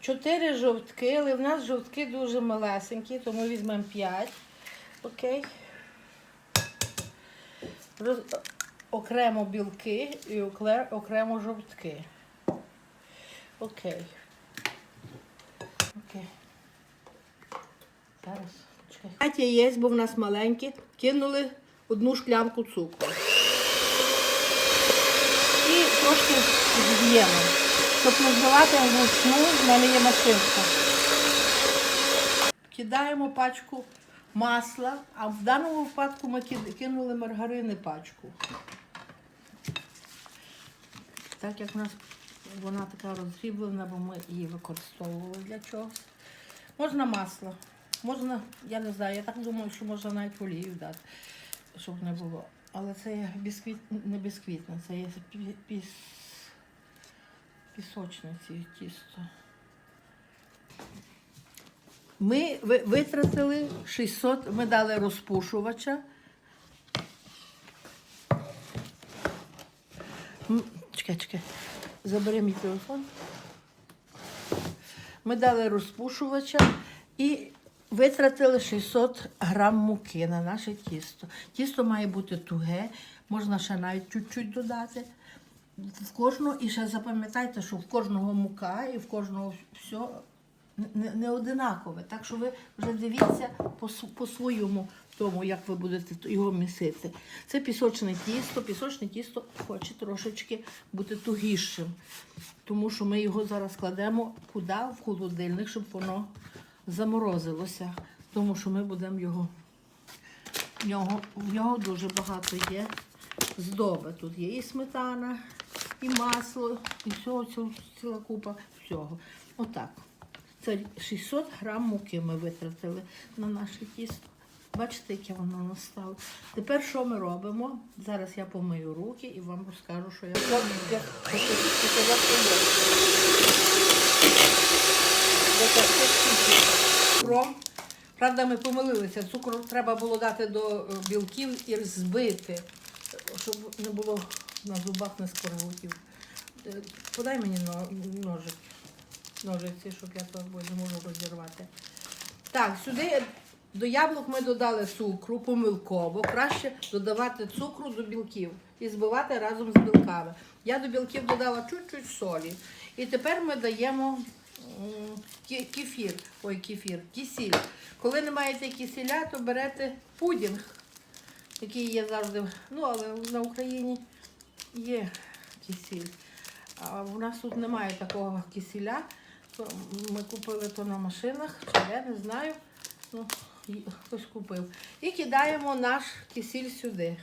чотири жовтки, але в нас жовтки дуже малесенькі, тому візьмемо п'ять. Окей. Роз... Окремо білки і окремо жовтки. Окей. Окей. Зараз. П'ять яєць, бо в нас маленькі, кинули одну шклянку цукру. І трошки з'їмо. Не збивати вручну, в мене є машинка. Кидаємо пачку масла, а в даному випадку ми кинули маргарини пачку. Так як в нас вона така розріблена, бо ми її використовували для чогось. Можна масло, можна, я не знаю, я так думаю, що можна навіть олію дати, щоб не було. Але це бісквіт, не бісквітне, це є пі- піс, пісочне ці тісто. Ми витратили 600, ми дали розпушувача. Чекай, чекай. Забери мій телефон. Ми дали розпушувача і витратили 600 грам муки на наше тісто. Тісто має бути туге, можна ще навіть чуть-чуть додати. В кожного, і ще запам'ятайте, що в кожного мука і в кожного все не, не одинакове. Так що ви вже дивіться по, по своєму тому, як ви будете його місити. Це пісочне тісто. Пісочне тісто хоче трошечки бути тугішим, тому що ми його зараз кладемо куди? В холодильник, щоб воно заморозилося. Тому що ми будемо його. В нього, в нього дуже багато є здоби. Тут є і сметана, і масло, і всього, ціла, купа всього. Отак. Це 600 грам муки ми витратили на наше тісто. Бачите, яке воно настало. Тепер що ми робимо? Зараз я помию руки і вам розкажу, що я роблю. Цукром. Правда, ми помилилися. Цукру треба було дати до е, білків і збити, щоб не було на зубах не скорбутів. Е, Подай мені ножик. Ножиці, щоб я то не можу розірвати. Так, сюди до яблук ми додали цукру помилково. Краще додавати цукру до білків і збивати разом з білками. Я до білків додала чуть-чуть солі. І тепер ми даємо кефір. Ой, кефір, кисіль. Коли не маєте кисіля, то берете пудінг, який є завжди. Ну, але на Україні є кисіль. В нас тут немає такого кисіля. Ми купили то на машинах, чи я не знаю. Ну, хтось купив. І кидаємо наш кисіль сюди.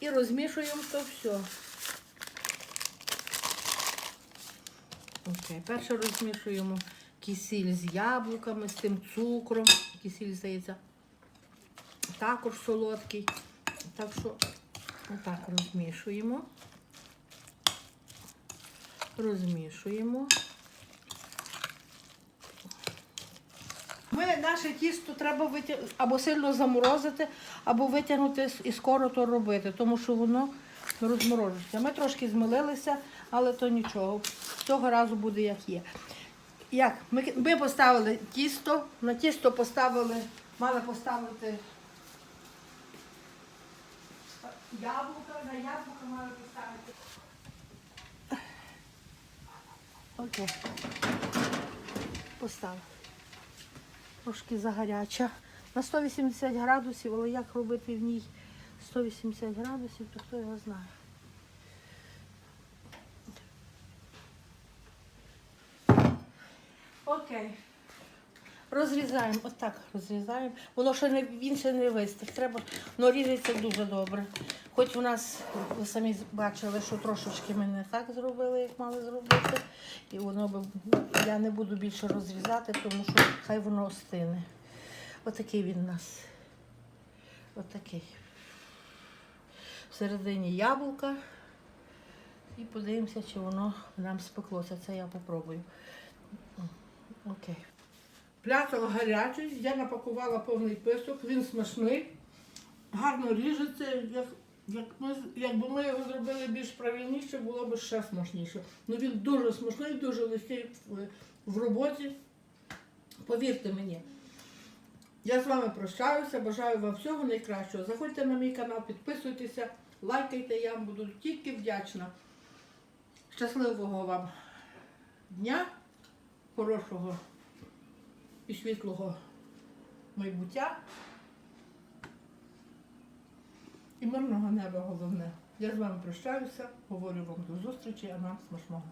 І розмішуємо то все. Окей, перше розмішуємо кисіль з яблуками, з тим цукром. Кисіль, здається, також солодкий. Так що отак розмішуємо. Розмішуємо. Ми наше тісто треба витяг... або сильно заморозити, або витягнути і скоро то робити, тому що воно розморожується. Ми трошки змилилися, але то нічого. Цього разу буде як є. Як? Ми, ми поставили тісто, на тісто поставили, мали поставити яблука, на яблука мали поставити. Окей. Поставив. Трошки загаряча. На 180 градусів, але як робити в ній 180 градусів, то хто його знає. Окей. Розрізаємо, отак розрізаємо. Воно ще не, він ще не вистиг. Треба, воно ріжеться дуже добре. Хоч у нас, ви самі бачили, що трошечки ми не так зробили, як мали зробити. І воно би, я не буду більше розрізати, тому що хай воно остине. Отакий він у нас. Отакий. Всередині яблука. І подивимося, чи воно нам спеклося. Це я попробую. Окей. Пляцок гарячий, я напакувала повний писок, він смачний, гарно ріжеться, як Як ми, якби ми його зробили більш правильніше, було б ще смачніше. Ну він дуже смачний, дуже легкий в, в роботі. Повірте мені. Я з вами прощаюся, бажаю вам всього найкращого. Заходьте на мій канал, підписуйтеся, лайкайте, я вам буду тільки вдячна. Щасливого вам дня, хорошого і світлого майбуття. І мирного неба головне. Я з вами прощаюся, говорю вам до зустрічі, а нам смачного.